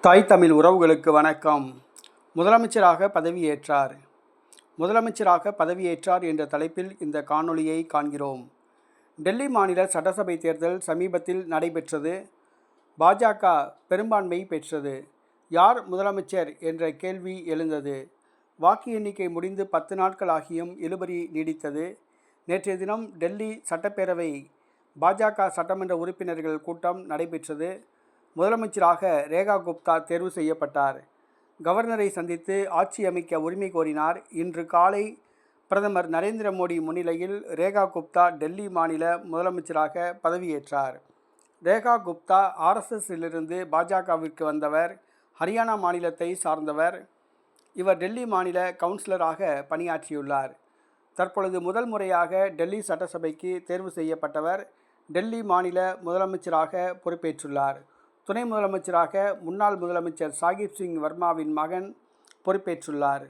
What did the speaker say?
தாய் தமிழ் உறவுகளுக்கு வணக்கம். முதலமைச்சராக பதவியேற்றார். முதலமைச்சராக பதவியேற்றார் என்ற தலைப்பில் இந்த காணொளியை காண்கிறோம். டெல்லி மாநில சட்டசபை தேர்தல் சமீபத்தில் நடைபெற்றது. பாஜக பெரும்பான்மை பெற்றது. யார் முதலமைச்சர் என்ற கேள்வி எழுந்தது. வாக்கு எண்ணிக்கை முடிந்து பத்து நாட்கள் ஆகியும் இழுபறி நீடித்தது. நேற்றைய தினம் டெல்லி சட்டப்பேரவை பாஜக சட்டமன்ற உறுப்பினர்கள் கூட்டம் நடைபெற்றது. முதலமைச்சராக ரேகா குப்தா தேர்வு செய்யப்பட்டார். கவர்னரை சந்தித்து ஆட்சி அமைக்க உரிமை கோரினார். இன்று காலை பிரதமர் நரேந்திர மோடி முன்னிலையில் ரேகா குப்தா டெல்லி மாநில முதலமைச்சராக பதவியேற்றார். ரேகா குப்தா ஆர்எஸ்எஸ்ஸிலிருந்து பாஜகவிற்கு வந்தவர் ஹரியானா மாநிலத்தை சார்ந்தவர். இவர் டெல்லி மாநில கவுன்சிலராக பணியாற்றியுள்ளார். தற்பொழுது முதல் முறையாக டெல்லி சட்டசபைக்கு தேர்வு செய்யப்பட்டவர் டெல்லி மாநில முதலமைச்சராக பொறுப்பேற்றுள்ளார். துணை முதலமைச்சராக முன்னாள் முதலமைச்சர் சாகிப் சிங் வர்மாவின் மகன் பொறுப்பேற்றுள்ளார்.